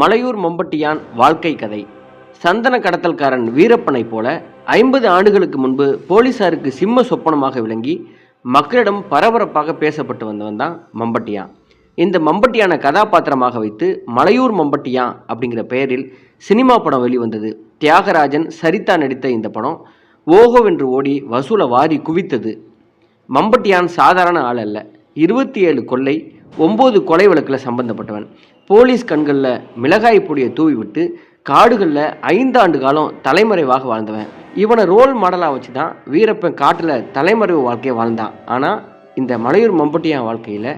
மலையூர் மம்பட்டியான் வாழ்க்கை கதை. சந்தன கடத்தல்காரன் வீரப்பனைப் போல ஐம்பது ஆண்டுகளுக்கு முன்பு போலீசாருக்கு சிம்ம சொப்பனமாக விளங்கி மக்களிடம் பரபரப்பாக பேசப்பட்டு வந்தவன் தான் மம்பட்டியான். இந்த மம்பட்டியான கதாபாத்திரமாக வைத்து மலையூர் மம்பட்டியான் அப்படிங்கிற பெயரில் சினிமா படம் வெளிவந்தது. தியாகராஜன் சரிதா நடித்த இந்த படம் ஓஹோவென்று ஓடி வசூலை வாரி குவித்தது. மம்பட்டியான் சாதாரண ஆள் அல்ல. இருபத்தி ஏழு கொள்ளை ஒம்பது கொலை வழக்கில் சம்பந்தப்பட்டவன். போலீஸ் கண்களில் மிளகாய் பொடியை தூவி விட்டு காடுகளில் ஐந்தாண்டு காலம் தலைமறைவாக வாழ்ந்தவன். இவனை ரோல் மாடலாக வச்சு தான் வீரப்பன் காட்டில் தலைமறைவு வாழ்க்கையை வாழ்ந்தான். ஆனால் இந்த மலையூர் மம்பட்டியான் வாழ்க்கையில்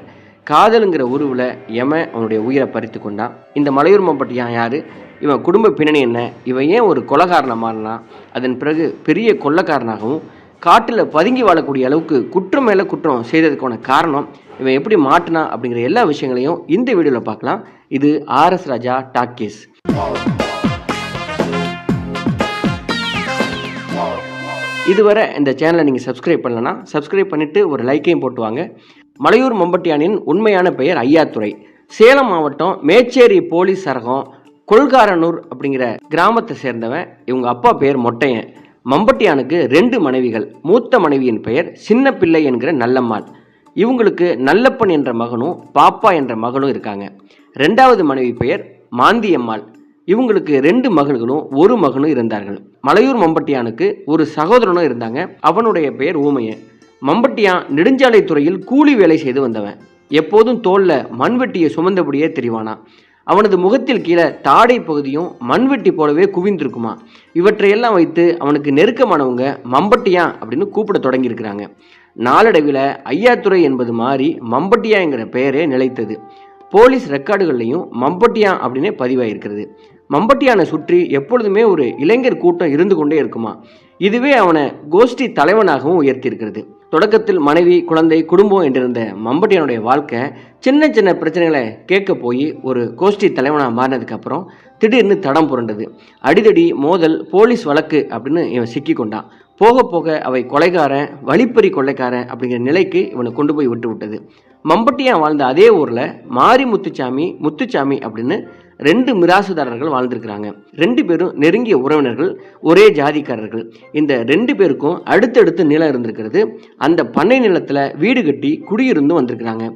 காதலுங்கிற உருவில் எமன் அவனுடைய உயிரை பறித்து கொண்டான்? இந்த மலையூர் மம்பட்டியான் யார்? இவன் குடும்ப பின்னணி என்ன? இவன் ஏன் ஒரு கொலகாரனை மாறினான்? அதன் பிறகு பெரிய கொள்ளக்காரனாகவும் காட்டில் பதுங்கி வாழக்கூடிய அளவுக்கு குற்றம் மேலே குற்றம் செய்ததுக்கான காரணம் இவன் எப்படி மாட்டினா அப்படிங்கிற எல்லா விஷயங்களையும் இந்த வீடியோவில் பார்க்கலாம். இது ஆர்எஸ் ராஜா டாக்கீஸ் இதுவரை இந்த சேனலை நீங்கள் சப்ஸ்கிரைப் பண்ணலன்னா சப்ஸ்கிரைப் பண்ணிவிட்டு ஒரு லைக்கையும் போட்டு வாங்க மலையூர் மம்பட்டியானின் உண்மையான பெயர் ஐயாத்துறை. சேலம் மாவட்டம் மேச்சேரி போலீஸ் சரகம் கொள்காரனூர் அப்படிங்கிற கிராமத்தை சேர்ந்தவன். இவங்க அப்பா பெயர் மொட்டையன். மம்பட்டியானுக்கு ரெண்டு மனைவிகள். மூத்த மனைவியின் பெயர் சின்ன பிள்ளை என்கிற நல்லம்மாள். இவங்களுக்கு நல்லப்பன் என்ற மகனும் பாப்பா என்ற மகளும் இருக்காங்க. ரெண்டாவது மனைவி பெயர் மாந்தியம்மாள் இவங்களுக்கு ரெண்டு மகள்களும் ஒரு மகனும் இருந்தார்கள். மலையூர் மம்பட்டியானுக்கு ஒரு சகோதரனும் இருந்தாங்க. அவனுடைய பெயர் ஊமையன். மம்பட்டியான் நெடுஞ்சாலை துறையில் கூலி வேலை செய்து வந்தவன். எப்போதும் தோல்ல மண்வெட்டியை சுமந்தபடியே தெரிவானா. அவனது முகத்தில் கீழே தாடை பகுதியும் மண்வெட்டி போலவே குவிந்திருக்குமா. இவற்றையெல்லாம் வைத்து அவனுக்கு நெருக்கமானவங்க மம்பட்டியா அப்படின்னு கூப்பிட தொடங்கியிருக்கிறாங்க. நாளடைவில் ஐயாத்துறை என்பது மாறி மம்பட்டியாங்கிற பெயரே நிலைத்தது. போலீஸ் ரெக்கார்டுகள்லையும் மம்பட்டியா அப்படின்னே பதிவாயிருக்கிறது. மம்பட்டியானை சுற்றி எப்பொழுதுமே ஒரு இளைஞர் கூட்டம் இருந்து கொண்டே இருக்குமா? இதுவே அவனை கோஷ்டி தலைவனாகவும் உயர்த்தியிருக்கிறது. தொடக்கத்தில் மனைவி குழந்தை குடும்பம் என்றிருந்த மம்பட்டியானுடைய வாழ்க்கை சின்ன சின்ன பிரச்சனைகளை கேட்க போய் ஒரு கோஷ்டி தலைவனாக மாறினதுக்கப்புறம் திடீர்னு தடம் புரண்டது. அடிதடி மோதல் போலீஸ் வழக்கு அப்படின்னு இவன் சிக்கி கொண்டான் போக போக அவை கொலைகாரன் வழிப்பறி கொள்ளைக்காரன் அப்படிங்கிற நிலைக்கு இவனை கொண்டு போய் விட்டு விட்டது மம்பட்டியான் வாழ்ந்த அதே ஊரில் மாரி முத்துச்சாமி முத்துச்சாமி அப்படின்னு ரெண்டு மிராசுதாரர்கள் வாழ்ந்திருக்கிறாங்க. ரெண்டு பேரும் நெருங்கிய உறவினர்கள் ஒரே ஜாதிக்காரர்கள். இந்த ரெண்டு பேருக்கும் அடுத்தடுத்து நிலம் இருந்திருக்கிறது. அந்த பண்ணை நிலத்தில் வீடு கட்டி குடியிருந்து வந்திருக்கிறாங்க.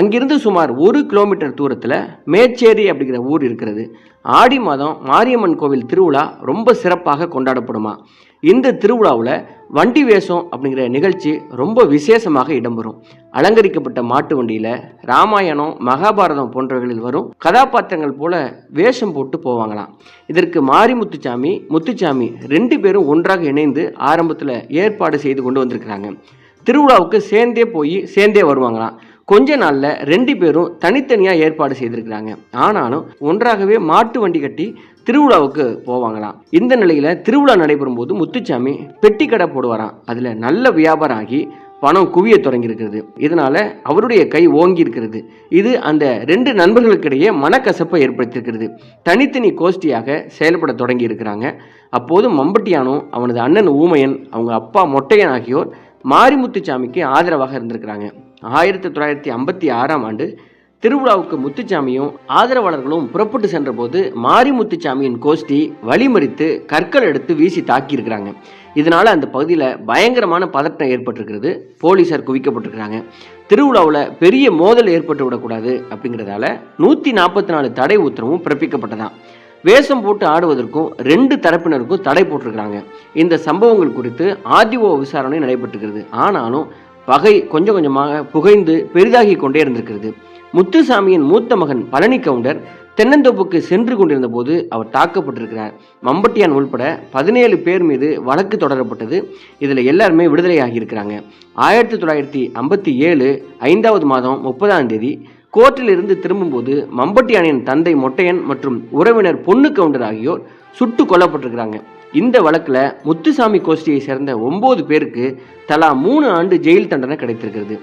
அங்கிருந்து சுமார் ஒரு கிலோமீட்டர் தூரத்தில் மேச்சேரி அப்படிங்கிற ஊர் இருக்கிறது. ஆடி மாதம் மாரியம்மன் கோவில் திருவிழா ரொம்ப சிறப்பாக கொண்டாடப்படுமா? இந்த திருவிழாவில் வண்டி வேஷம் அப்படிங்கிற நிகழ்ச்சி ரொம்ப விசேஷமாக இடம்பெறும். அலங்கரிக்கப்பட்ட மாட்டு வண்டியில் ராமாயணம் மகாபாரதம் போன்றவைகளில் வரும் கதாபாத்திரங்கள் போல வேஷம் போட்டு போவாங்களாம். இதற்கு மாரி முத்துச்சாமி முத்துச்சாமி ரெண்டு பேரும் ஒன்றாக இணைந்து ஆரம்பத்தில் ஏற்பாடு செய்து கொண்டு வந்திருக்கிறாங்க. திருவிழாவுக்கு சேர்ந்தே போய் சேர்ந்தே வருவாங்களாம். கொஞ்ச நாளில் ரெண்டு பேரும் தனித்தனியாக ஏற்பாடு செய்திருக்கிறாங்க. ஆனாலும் ஒன்றாகவே மாட்டு வண்டி கட்டி திருவிழாவுக்கு போவாங்களாம். இந்த நிலையில் திருவிழா நடைபெறும் போது முத்துச்சாமி பெட்டி கடை போடுவாராம். அதில் நல்ல வியாபாரம் ஆகி பணம் குவிய தொடங்கியிருக்கிறது. இதனால அவருடைய கை ஓங்கி இருக்கிறது. இது அந்த ரெண்டு நண்பர்களுக்கிடையே மனக்கசப்பை ஏற்படுத்தியிருக்கிறது. தனித்தனி கோஷ்டியாக செயல்பட தொடங்கி இருக்கிறாங்க அப்போது மம்பட்டியானும் அவனது அண்ணன் ஊமையன் அவங்க அப்பா மொட்டையன் ஆகியோர் மாரிமுத்துச்சாமிக்கு ஆதரவாக இருந்திருக்கிறாங்க. ஆயிரத்தி தொள்ளாயிரத்தி ஐம்பத்தி ஆறாம் ஆண்டு திருவிழாவுக்கு முத்துச்சாமியும் ஆதரவாளர்களும் புறப்பட்டு சென்றபோது மாரி முத்துச்சாமியின் கோஷ்டி வழிமறித்து கற்கள் எடுத்து வீசி தாக்கியிருக்கிறாங்க. இதனால் அந்த பகுதியில் பயங்கரமான பதட்டம் ஏற்பட்டிருக்கிறது. போலீசார் குவிக்கப்பட்டிருக்கிறாங்க. திருவிழாவில் பெரிய மோதல் ஏற்பட்டு விடக்கூடாது அப்படிங்கிறதால நூற்றி நாற்பத்தி நாலு தடை உத்தரவும் பிறப்பிக்கப்பட்டதான் வேஷம் போட்டு ஆடுவதற்கும் ரெண்டு தரப்பினருக்கும் தடை போட்டிருக்கிறாங்க. இந்த சம்பவங்கள் குறித்து ஆர்டிஓ விசாரணை நடைபெற்றுக்கிறது. ஆனாலும் பகை கொஞ்சம் கொஞ்சமாக புகைந்து பெரிதாகி கொண்டே இருந்திருக்கிறது. முத்துசாமியின் மூத்த மகன் பழனி கவுண்டர் தென்னந்தோப்புக்கு சென்று கொண்டிருந்த போது அவர் தாக்கப்பட்டிருக்கிறார். மம்பட்டியான் உள்பட பதினேழு பேர் மீது வழக்கு தொடரப்பட்டது. இதில் எல்லாருமே விடுதலையாகி இருக்கிறாங்க ஆயிரத்தி தொள்ளாயிரத்தி ஐம்பத்தி ஏழு ஐந்தாவது மாதம் முப்பதாம் தேதி கோர்ட்டில் இருந்து திரும்பும்போது மம்பட்டியானின் தந்தை மொட்டையன் மற்றும் உறவினர் பொண்ணு கவுண்டர் ஆகியோர் சுட்டு கொல்லப்பட்டிருக்கிறாங்க. இந்த வழக்கில் முத்துசாமி கோஷ்டியை சேர்ந்த ஒம்பது பேருக்கு தலா மூணு ஆண்டு ஜெயில் தண்டனை கிடைத்திருக்கிறது.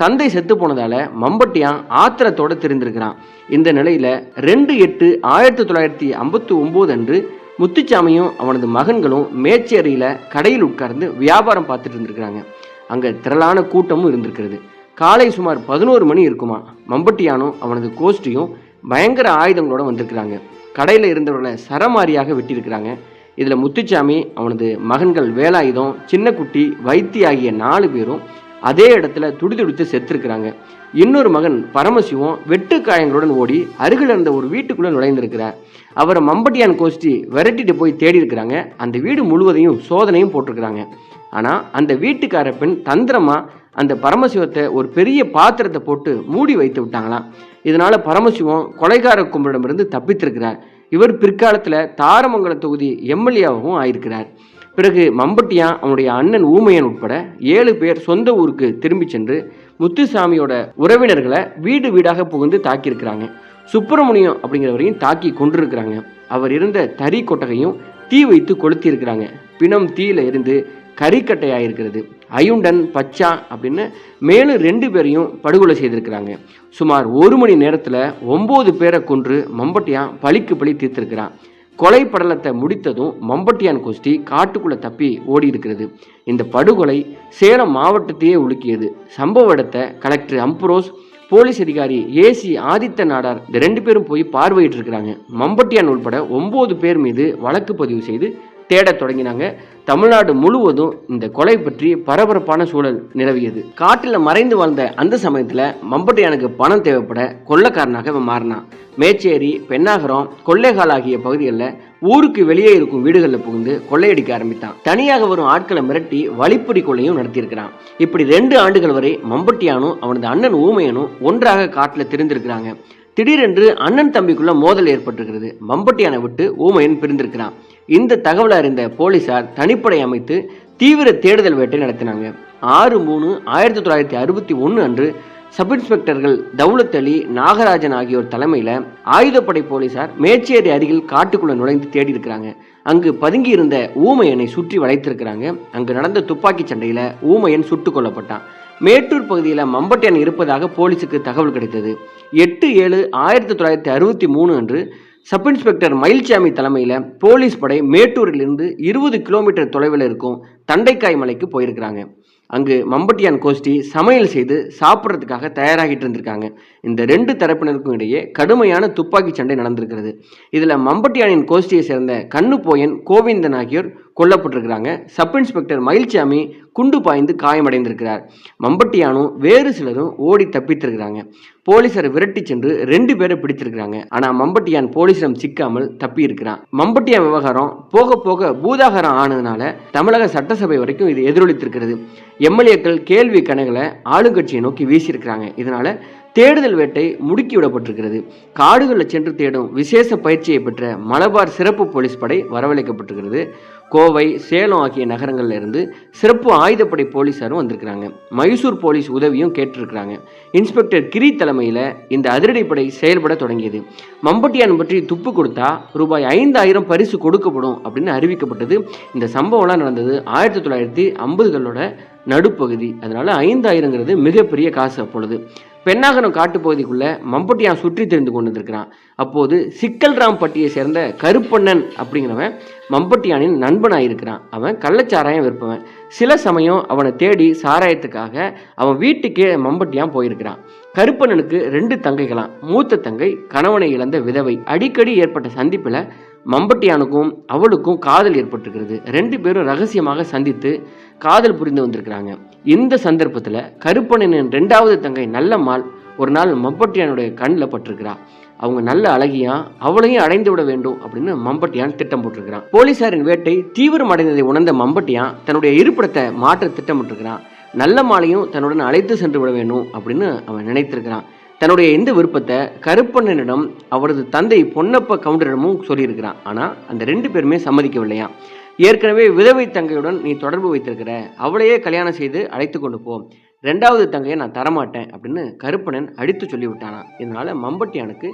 தந்தை செத்து போனதால மம்பட்டியான் ஆத்திரத்தோட தெரிந்திருக்கிறான். இந்த நிலையில ரெண்டு எட்டு ஆயிரத்தி தொள்ளாயிரத்தி ஐம்பத்தி ஒன்பது அன்று முத்துச்சாமியும் அவனது மகன்களும் மேச்சேரியில கடையில் உட்கார்ந்து வியாபாரம் பார்த்துட்டு இருந்திருக்கிறாங்க. அங்க திரளான கூட்டமும் இருந்திருக்கிறது. காலை சுமார் பதினோரு மணி இருக்குமா மம்பட்டியானும் அவனது கோஷ்டியும் பயங்கர ஆயுதங்களோட வந்திருக்கிறாங்க. கடையில் இருந்தவர்களை சரமாரியாக வெட்டியிருக்கிறாங்க. இதில் முத்துச்சாமி அவனது மகன்கள் வேலாயுதம் சின்னக்குட்டி வைத்தி ஆகிய நாலு பேரும் அதே இடத்துல துடிதுடித்து செத்துருக்கிறாங்க. இன்னொரு மகன் பரமசிவம் வெட்டு காயங்களுடன் ஓடி அருகில் இருந்த ஒரு வீட்டுக்குள்ளே நுழைந்திருக்கிறார். அவரை மம்பட்டியான் கோஷ்டி விரட்டிட்டு போய் தேடி இருக்கிறாங்க அந்த வீடு முழுவதையும் சோதனையும் போட்டிருக்கிறாங்க. ஆனால் அந்த வீட்டுக்கார பெண் தந்திரமாக அந்த பரமசிவத்தை ஒரு பெரிய பாத்திரத்தை போட்டு மூடி வைத்து விட்டாங்களாம். இதனால் பரமசிவம் கொலைகார கும்பலிடமிருந்து தப்பித்திருக்கிறார். இவர் பிற்காலத்தில் தாரமங்கலம் தொகுதி எம்எல்ஏவாகவும் ஆயிருக்கிறார். பிறகு மம்பட்டியான் அவனுடைய அண்ணன் ஊமையன் உட்பட ஏழு பேர் சொந்த ஊருக்கு திரும்பி சென்று முத்துசாமியோட உறவினர்களை வீடு வீடாக புகுந்து தாக்கியிருக்கிறாங்க. சுப்பிரமணியம் அப்படிங்கிறவரையும் தாக்கி கொண்டிருக்கிறாங்க அவர் இருந்த தறி கொட்டகையும் தீ வைத்து கொளுத்தியிருக்கிறாங்க. பிணம் தீயில இருந்து கறிக்கட்டையாயிருக்கிறது அயுண்டன் பச்சா அப்படின்னு மேலும் ரெண்டு பேரையும் படுகொலை செய்திருக்கிறாங்க. சுமார் ஒரு மணி நேரத்தில் ஒம்பது பேரை கொன்று மம்பட்டியான் பழிக்கு பழி தீர்த்திருக்கிறான். கொலை படலத்தை முடித்ததும் மம்பட்டியான் கோஷ்டி காட்டுக்குள்ளே தப்பி ஓடி இருக்கிறது இந்த படுகொலை சேலம் மாவட்டத்தையே உலுக்கியது. சம்பவ இடத்தை கலெக்டர் அம்புரோஸ் போலீஸ் அதிகாரி ஏசி ஆதித்த நாடார் இந்த ரெண்டு பேரும் போய் பார்வையிட்டு இருக்கிறாங்க மம்பட்டியான் உட்பட ஒம்பது பேர் மீது வழக்கு பதிவு செய்து தேடத் தொடங்கினாங்க. தமிழ்நாடு முழுவதும் இந்த கொலை பற்றி பரபரப்பான சூழல் நிலவியது. காட்டில் மறைந்து வாழ்ந்த அந்த சமயத்தில் மம்பட்டியானுக்கு பணம் தேவைப்பட கொள்ளக்காரனாக இவன் மாறினான் மேச்சேரி பெண்ணாகரம் கொள்ளைகால் ஆகிய பகுதிகளில் ஊருக்கு வெளியே இருக்கும் வீடுகளில் புகுந்து கொள்ளையடிக்க ஆரம்பித்தான். தனியாக வரும் ஆட்களை மிரட்டி வழிப்பறி கொள்ளையும் நடத்தியிருக்கிறான். இப்படி ரெண்டு ஆண்டுகள் வரை மம்பட்டியானும் அவனது அண்ணன் ஊமையனும் ஒன்றாக காட்டில் தெரிந்திருக்கிறாங்க. திடீரென்று அண்ணன் தம்பிக்குள்ள மோதல் ஏற்பட்டிருக்கிறது. மம்பட்டியானை விட்டு ஊமையன் பிரிந்திருக்கிறான். இந்த தகவலை அறிந்த போலீசார் தனிப்படை அமைத்து தீவிர தேடுதல் வேட்டை நடத்தினாங்க. ஆறு மூணு ஆயிரத்தி தொள்ளாயிரத்தி அறுபத்தி ஒன்று அன்று சப் இன்ஸ்பெக்டர்கள் தௌலத் அலி நாகராஜன் ஆகியோர் தலைமையில் ஆயுதப்படை போலீசார் மேச்சேரி அருகில் காட்டுக்குள்ளே நுழைந்து தேடி இருக்கிறாங்க அங்கு பதுங்கி இருந்த ஊமையனை சுற்றி வளைத்திருக்கிறாங்க. அங்கு நடந்த துப்பாக்கி சண்டையில் ஊமையன் சுட்டுக் கொல்லப்பட்டான். மேட்டூர் பகுதியில் மம்பட்டையன் இருப்பதாக போலீஸுக்கு தகவல் கிடைத்தது. எட்டு ஏழு ஆயிரத்தி தொள்ளாயிரத்தி அறுபத்தி மூணு அன்று சப் இன்ஸ்பெக்டர் மயில்சாமி தலைமையில் போலீஸ் படை மேட்டூரிலிருந்து இருபது கிலோமீட்டர் தொலைவில் இருக்கும் தண்டைக்காய் மலைக்கு போயிருக்கிறாங்க. அங்கு மம்பட்டியான் கோஷ்டி சமையல் செய்து சாப்பிட்றதுக்காக தயாராகிட்டு இருந்திருக்காங்க. இந்த ரெண்டு தரப்பினருக்கும் இடையே கடுமையான துப்பாக்கி சண்டை நடந்திருக்கிறது. இதில் மம்பட்டியானின் கோஷ்டியை சேர்ந்த கண்ணு போயன் கோவிந்தன் ஆகியோர் கொல்லப்பட்டிருக்கிறாங்க. சப் இன்ஸ்பெக்டர் மயில்சாமி குண்டு பாய்ந்து காயமடைந்திருக்கிறார். மம்பட்டியானும் வேறு சிலரும் ஓடி தப்பித்திருக்கிறாங்க. போலீசார் விரட்டி சென்று ரெண்டு பேரை பிடித்திருக்கிறாங்க. ஆனா மம்பட்டியான் போலீசிடம் சிக்காமல் தப்பி இருக்கிறான் மம்பட்டியான் விவகாரம் போக போக பூதாகரம் ஆனதுனால தமிழக சட்டசபை வரைக்கும் இது எதிரொலித்திருக்கிறது. எம்எல்ஏக்கள் கேள்வி கணங்களை ஆளுங்கட்சியை நோக்கி வீசியிருக்கிறாங்க. இதனால தேடுதல் வேட்டை முடுக்கி விடப்பட்டிருக்கிறது. காடுகளில் சென்று தேடும் விசேஷ பயிற்சியை பெற்ற மலபார் சிறப்பு போலீஸ் படை வரவழைக்கப்பட்டிருக்கிறது. கோவை சேலம் ஆகிய நகரங்கள்ல இருந்து சிறப்பு ஆயுதப்படை போலீஸாரும் வந்திருக்கிறாங்க. மைசூர் போலீஸ் உதவியும் கேட்டிருக்கிறாங்க. இன்ஸ்பெக்டர் கிரி தலைமையில் இந்த அதிரடிப்படை செயல்பட தொடங்கியது. மம்பட்டியான் பற்றி துப்பு கொடுத்தா ரூபாய் ஐந்தாயிரம் பரிசு கொடுக்கப்படும் அப்படின்னு அறிவிக்கப்பட்டது. இந்த சம்பவம்லாம் நடந்தது ஆயிரத்தி தொள்ளாயிரத்தி ஐம்பதுகளோட நடுப்பகுதி. அதனால ஐந்தாயிரங்கிறது மிகப்பெரிய காசு அப்பொழுது. பெண்ணாகரம் காட்டுப்பகுதிக்குள்ள மம்பட்டியான் சுற்றி தெரிந்து கொண்டு வந்திருக்கிறான் அப்போது சிக்கல்ராம்பட்டியை சேர்ந்த கருப்பண்ணன் அப்படிங்கிறவன் மம்பட்டியானின் நண்பனாக இருக்கிறான் அவன் கள்ளச்சாராயம் விற்பவன். சில சமயம் அவனை தேடி சாராயத்துக்காக அவன் வீட்டுக்கே மம்பட்டியான் போயிருக்கிறான். கருப்பண்ணனுக்கு ரெண்டு தங்கைகளாம். மூத்த தங்கை கணவனை இழந்த விதவை. அடிக்கடி ஏற்பட்ட சந்திப்பில் மம்பட்டியானுக்கும் அவளுக்கும் காதல் ஏற்பட்டிருக்கிறது. ரெண்டு பேரும் ரகசியமாக சந்தித்து காதல் புரிந்து வந்திருக்கிறாங்க. இந்த சந்தர்ப்பத்தில் கருப்பண்ணனின் ரெண்டாவது தங்கை நல்லம்மாள் ஒரு நாள் மம்பட்டியானுடைய கண்ணில் பட்டிருக்கிறா. அவங்க நல்ல அழகியா அவளையும் அடைந்து விட வேண்டும் அப்படின்னு மம்பட்டியான் திட்டம் போட்டிருக்கிறான். போலீசாரின் வேட்டை தீவிரமடைந்ததை உணர்ந்த மம்பட்டியான் தன்னுடைய இருப்பிடத்தை மாற்ற திட்டமிட்டிருக்கிறான். நல்ல மாலையும் தன்னுடன் அழைத்து சென்று விட வேண்டும் அப்படின்னு அவன் நினைத்திருக்கிறான். தன்னுடைய இந்த விருப்பத்தை கருப்பண்ணனிடம் அவரது தந்தை பொன்னப்ப கவுண்டரிடமும் சொல்லியிருக்கிறான். ஆனால் அந்த ரெண்டு பேருமே சம்மதிக்கவில்லையாம் ஏற்கனவே விதவை தங்கையுடன் நீ தொடர்பு வைத்திருக்கிற அவளையே கல்யாணம் செய்து அழைத்து கொண்டு போ. ரெண்டாவது தங்கையை நான் தரமாட்டேன் அப்படின்னு கருப்பணன் அடித்து சொல்லிவிட்டானா இதனால் மம்பட்டியானுக்கு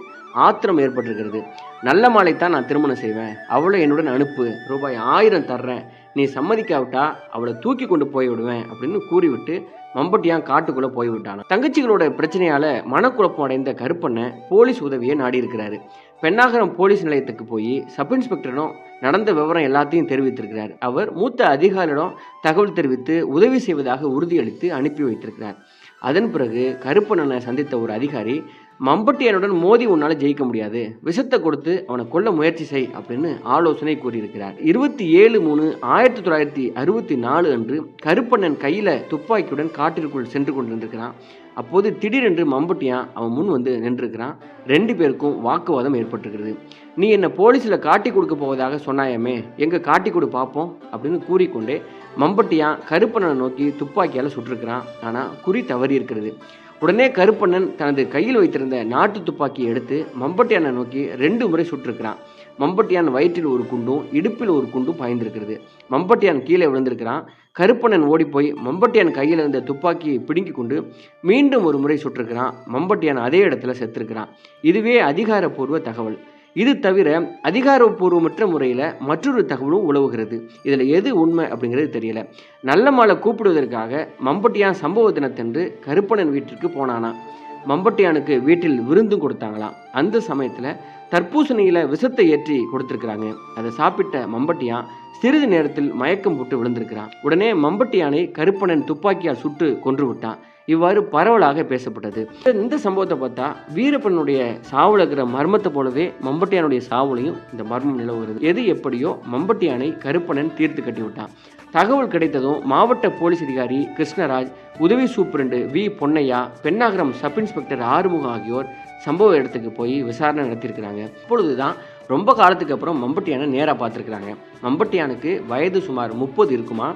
ஆத்திரம் ஏற்பட்டிருக்கிறது. நல்ல மாலை தான் நான் திருமணம் செய்வேன். அவளை என்னுடன் அனுப்பு. ரூபாய் ஆயிரம் தர்றேன். நீ சம்மதிக்காவிட்டா அவளை தூக்கி கொண்டு போய் விடுவேன் அப்படின்னு கூறிவிட்டு மம்பட்டியான் காட்டுக்குள்ளே போய்விட்டான் தங்கச்சிகளோட பிரச்சனையால் மனக்குழப்பம் அடைந்த கருப்பண்ணை போலீஸ் உதவியை நாடி இருக்கிறாரு. பெண்ணாகரம் போலீஸ் நிலையத்துக்கு போய் சப் இன்ஸ்பெக்டரும் நடந்த விவரம் எல்லாத்தையும் தெரிவித்திருக்கிறார். அவர் மூத்த அதிகாரியிடம் தகவல் தெரிவித்து உதவி செய்வதாக உறுதியளித்து அனுப்பி வைத்திருக்கிறார். அதன் பிறகு கருப்பண்ணனை சந்தித்த ஒரு அதிகாரி மம்பட்டியானுடன் மோதி உன்னால் ஜெயிக்க முடியாது. விஷத்தை கொடுத்து அவனை கொல்ல முயற்சி செய் அப்படின்னு ஆலோசனை கூறியிருக்கிறார். இருபத்தி ஏழு மூணு ஆயிரத்தி தொள்ளாயிரத்தி அறுபத்தி நாலு அன்று கருப்பண்ணன் கையில் துப்பாக்கியுடன் காட்டிற்குள் சென்று கொண்டிருந்திருக்கிறான். அப்போது திடீரென்று மம்பட்டியான் அவன் முன் வந்து நின்றுருக்கிறான். ரெண்டு பேருக்கும் வாக்குவாதம் ஏற்பட்டிருக்கிறது. நீ என்னை போலீஸில் காட்டி கொடுக்க போவதாக சொன்னாயமே எங்கே காட்டி கொடு பார்ப்போம் அப்படின்னு கூறிக்கொண்டே மம்பட்டியான் கருப்பண்ணனை நோக்கி துப்பாக்கியால் சுட்டிருக்கிறான். ஆனால் குறி தவறி இருக்கிறது உடனே கருப்பண்ணன் தனது கையில் வைத்திருந்த நாட்டு துப்பாக்கியை எடுத்து மம்பட்டியானை நோக்கி ரெண்டு முறை சுட்டிருக்கிறான். மம்பட்டியான் வயிற்றில் ஒரு குண்டும் இடுப்பில் ஒரு குண்டும் பாய்ந்திருக்கிறது. மம்பட்டியான் கீழே விழுந்திருக்கிறான். கருப்பண்ணன் ஓடிப்போய் மம்பட்டியான் கையில் இருந்த துப்பாக்கியை பிடுங்கி கொண்டு மீண்டும் ஒரு முறை சுட்டிருக்கிறான். மம்பட்டியான் அதே இடத்துல செத்துருக்கிறான். இதுவே அதிகாரப்பூர்வ தகவல். இது தவிர அதிகாரப்பூர்வமற்ற முறையில் மற்றொரு தகவலும் உலவுகிறது இதில் எது உண்மை அப்படிங்கிறது தெரியல. நல்ல மாலை கூப்பிடுவதற்காக மம்பட்டியான் சம்பவ தினத்தன்று கருப்பணன் வீட்டிற்கு போனானா மம்பட்டியானுக்கு வீட்டில் விருந்தும் கொடுத்தாங்களாம். அந்த சமயத்தில் தர்பூசணியில் விஷத்தை ஏற்றி கொடுத்துருக்குறாங்க. அதை சாப்பிட்ட மம்பட்டியான் சிறிது நேரத்தில் மயக்கம் போட்டு விழுந்திருக்கிறான். உடனே மம்பட்டியானை கருப்பணன் துப்பாக்கியால் சுட்டு கொன்று விட்டான். இவ்வாறு பரவலாக பேசப்பட்டது. இந்த சம்பவத்தை பார்த்தா வீரப்பனுடைய சாவுல இருக்கிற மர்மத்தை போலவே மம்பட்டியானுடைய சாவுலையும் இந்த மர்மம் நிலவுகிறது. எது எப்படியோ மம்பட்டியானை கருப்பணன் தீர்த்து கட்டி விட்டான். தகவல் கிடைத்ததும் மாவட்ட போலீஸ் அதிகாரி கிருஷ்ணராஜ் உதவி superintendent V Ponnaiah Pennagaram sub inspector Arumugam ஆகியோர் சம்பவ இடத்துக்கு போய் விசாரணை நடத்தியிருக்கிறாங்க. இப்பொழுதுதான் ரொம்ப காலத்துக்கு அப்புறம் மம்பட்டியானை நேராக பார்த்துருக்குறாங்க. மம்பட்டியானுக்கு வயது சுமார் முப்பது இருக்குமா?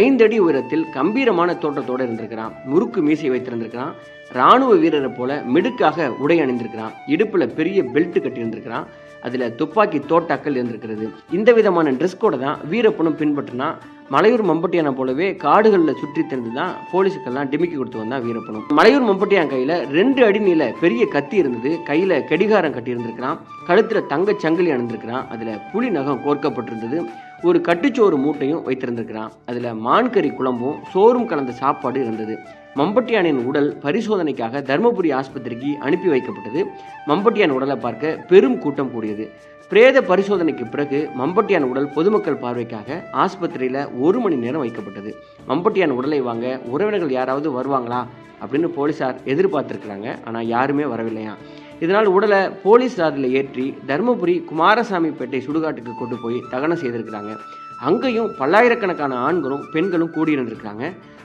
ஐந்தடி உயரத்தில் கம்பீரமான தோற்றத்தோடு இருந்திருக்கிறான் முறுக்கு மீசை வைத்திருந்திருக்கிறான். இராணுவ வீரரை போல மிடுக்காக உடை அணிந்திருக்கிறான். இடுப்பில் பெரிய பெல்ட் கட்டியிருந்திருக்கிறான் அதில் துப்பாக்கி தோட்டாக்கள் இருந்திருக்கிறது. இந்த விதமான ட்ரெஸ் கோடை தான் வீரப்பனும் பின்பற்றினா மலையூர் மம்பட்டியான போலவே காடுகளில் சுற்றி திறந்து தான் போலீஸுக்கெல்லாம் டிமிக்கி கொடுத்து வந்தான் வீரப்பனும். மலையூர் மம்பட்டியான் கையில் ரெண்டு அடி நீள பெரிய கத்தி இருந்தது. கையில் கடிகாரம் கட்டியிருந்திருக்கிறான். கழுத்தில் தங்க சங்கிலி அணிந்திருக்கிறான். அதில் புலி நகம் கோர்க்கப்பட்டிருந்தது. ஒரு கட்டுச்சோறு மூட்டையும் வைத்திருந்திருக்கிறான். அதில் மான்கறி குழம்பும் சோறும் கலந்த சாப்பாடு இருந்தது. மம்பட்டியானின் உடல் பரிசோதனைக்காக தருமபுரி ஆஸ்பத்திரிக்கு அனுப்பி வைக்கப்பட்டது. மம்பட்டியான் உடலை பார்க்க பெரும் கூட்டம் கூடியது. பிரேத பரிசோதனைக்கு பிறகு மம்பட்டியான் உடல் பொதுமக்கள் பார்வைக்காக ஆஸ்பத்திரியில் ஒரு மணி நேரம் வைக்கப்பட்டது. மம்பட்டியான் உடலை வாங்க உறவினர்கள் யாராவது வருவாங்களா? அப்படின்னு போலீஸார் எதிர்பார்த்துருக்குறாங்க. ஆனால் யாருமே வரவில்லையா? இதனால் உடலை போலீஸ் லாரியில் ஏற்றி தருமபுரி குமாரசாமிப்பேட்டை சுடுகாட்டுக்கு கொண்டு போய் தகனம் செய்திருக்கிறாங்க. அங்கேயும் பல்லாயிரக்கணக்கான ஆண்களும் பெண்களும் கூடியிருந்திருக்கிறாங்க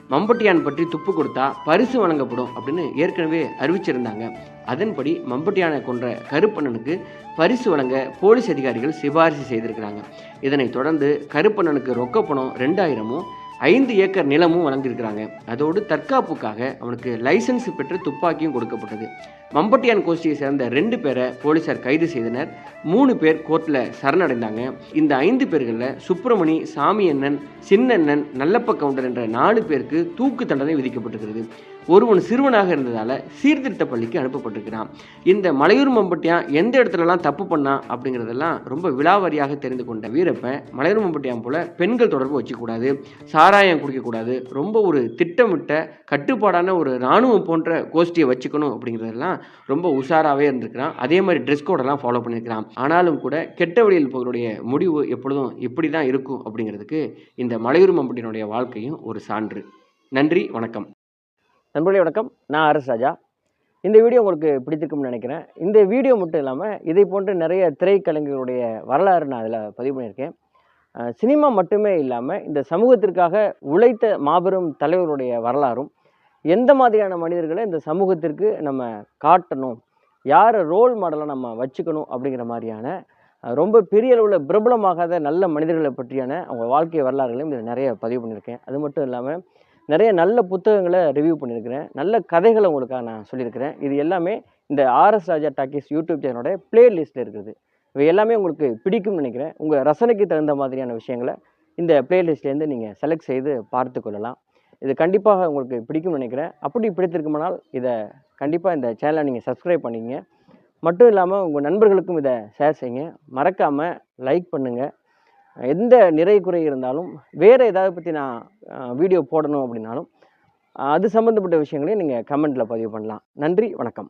மம்பட்டியான் பற்றி துப்பு கொடுத்தா பரிசு வழங்கப்படும் அப்படின்னு ஏற்கனவே அறிவிச்சிருந்தாங்க. அதன்படி மம்பட்டியானை கொன்ற கருப்பண்ணனுக்கு பரிசு வழங்க போலீஸ் அதிகாரிகள் சிபாரிசு செய்திருக்கிறாங்க. இதனைத் தொடர்ந்து கருப்பண்ணனுக்கு ரொக்க பணம் ரெண்டாயிரமும் ஐந்து ஏக்கர் நிலமும் வழங்கியிருக்கிறாங்க. அதோடு தற்காப்புக்காக அவனுக்கு லைசன்ஸ் பெற்ற துப்பாக்கியும் கொடுக்கப்பட்டது. மம்பட்டியான் கோஷ்டியை சேர்ந்த ரெண்டு பேரை போலீசார் கைது செய்தனர். மூணு பேர் கோர்ட்டில் சரணடைந்தாங்க. இந்த ஐந்து பேர்களில் சுப்பிரமணி சாமி அண்ணன் சின்னண்ணன் நல்லப்ப கவுண்டர் என்ற நாலு பேருக்கு தூக்கு தண்டனை விதிக்கப்பட்டிருக்கிறது. ஒருவன் சிறுவனாக இருந்ததால் சீர்திருத்த பள்ளிக்கு அனுப்பப்பட்டிருக்கிறான். இந்த மலையூர் மம்பட்டியான் எந்த இடத்துலலாம் தப்பு பண்ணான் அப்படிங்கிறதெல்லாம் ரொம்ப விலாவாரியாக தெரிந்து கொண்ட வீரப்பன் மலையூர் மம்பட்டியான் போல பெண்கள் தொடர்பு வச்சுக்கூடாது சாராயம் குடிக்கக்கூடாது ரொம்ப ஒரு திட்டமிட்ட கட்டுப்பாடான ஒரு இராணுவம் போன்ற கோஷ்டியை வச்சுக்கணும் அப்படிங்கிறதெல்லாம் ரொம்ப உஷாராகவே இருந்திருக்கிறான். அதே மாதிரி ட்ரெஸ் கோடெல்லாம் ஃபாலோ பண்ணியிருக்கிறான். ஆனாலும் கூட கெட்ட வழியில் போகிறோடைய முடிவு எப்பொழுதும் இப்படி தான் இருக்கும் அப்படிங்கிறதுக்கு இந்த மலையூர் மம்பட்டியினுடைய வாழ்க்கையும் ஒரு சான்று. நன்றி வணக்கம். நண்பர்களே வணக்கம். நான் அரசு ராஜா. இந்த வீடியோ உங்களுக்கு பிடித்திருக்கும்னு நினைக்கிறேன். இந்த வீடியோ மட்டும் இல்லாமல் இதை போன்று நிறைய திரைக்கலைஞர்களுடைய வரலாறு நான் அதில் பதிவு பண்ணியிருக்கேன். சினிமா மட்டுமே இல்லாமல் இந்த சமூகத்திற்காக உழைத்த மாபெரும் தலைவருடைய வரலாறும் எந்த மாதிரியான மனிதர்களை இந்த சமூகத்திற்கு நம்ம காட்டணும் யாரை ரோல் மாடலாக நம்ம வச்சுக்கணும் அப்படிங்கிற மாதிரியான ரொம்ப பெரிய அளவில் பிரபலமாகாத நல்ல மனிதர்களை பற்றியான அவங்க வாழ்க்கை வரலாறுகளையும் இதில் நிறைய பதிவு பண்ணியிருக்கேன். அது மட்டும் இல்லாமல் நிறைய நல்ல புத்தகங்களை ரிவ்யூ பண்ணியிருக்கிறேன். நல்ல கதைகளை உங்களுக்காக நான் சொல்லியிருக்கிறேன். இது எல்லாமே இந்த ஆர்எஸ் ராஜா டாக்கீஸ் யூடியூப் சேனலோட பிளேலிஸ்ட்டில் இருக்குது. இவை எல்லாமே உங்களுக்கு பிடிக்கும்னு நினைக்கிறேன். உங்கள் ரசனைக்கு தகுந்த மாதிரியான விஷயங்களை இந்த பிளேலிஸ்ட்லேருந்து நீங்கள் செலக்ட் செய்து பார்த்து கொள்ளலாம். இது கண்டிப்பாக உங்களுக்கு பிடிக்கும்னு நினைக்கிறேன். அப்படி பிடித்திருக்குமானால் இதை கண்டிப்பாக இந்த சேனலை நீங்கள் சப்ஸ்கிரைப் பண்ணிங்க மட்டும் இல்லாமல் உங்கள் நண்பர்களுக்கும் இதை ஷேர் செய்யுங்க. மறக்காமல் லைக் பண்ணுங்கள் எந்த நிறை குறை இருந்தாலும் வேறு ஏதாவது பற்றி நான் வீடியோ போடணும் அப்படின்னாலும் அது சம்மந்தப்பட்ட விஷயங்களையும் நீங்கள் கமெண்ட்டில் பதிவு பண்ணலாம். நன்றி வணக்கம்.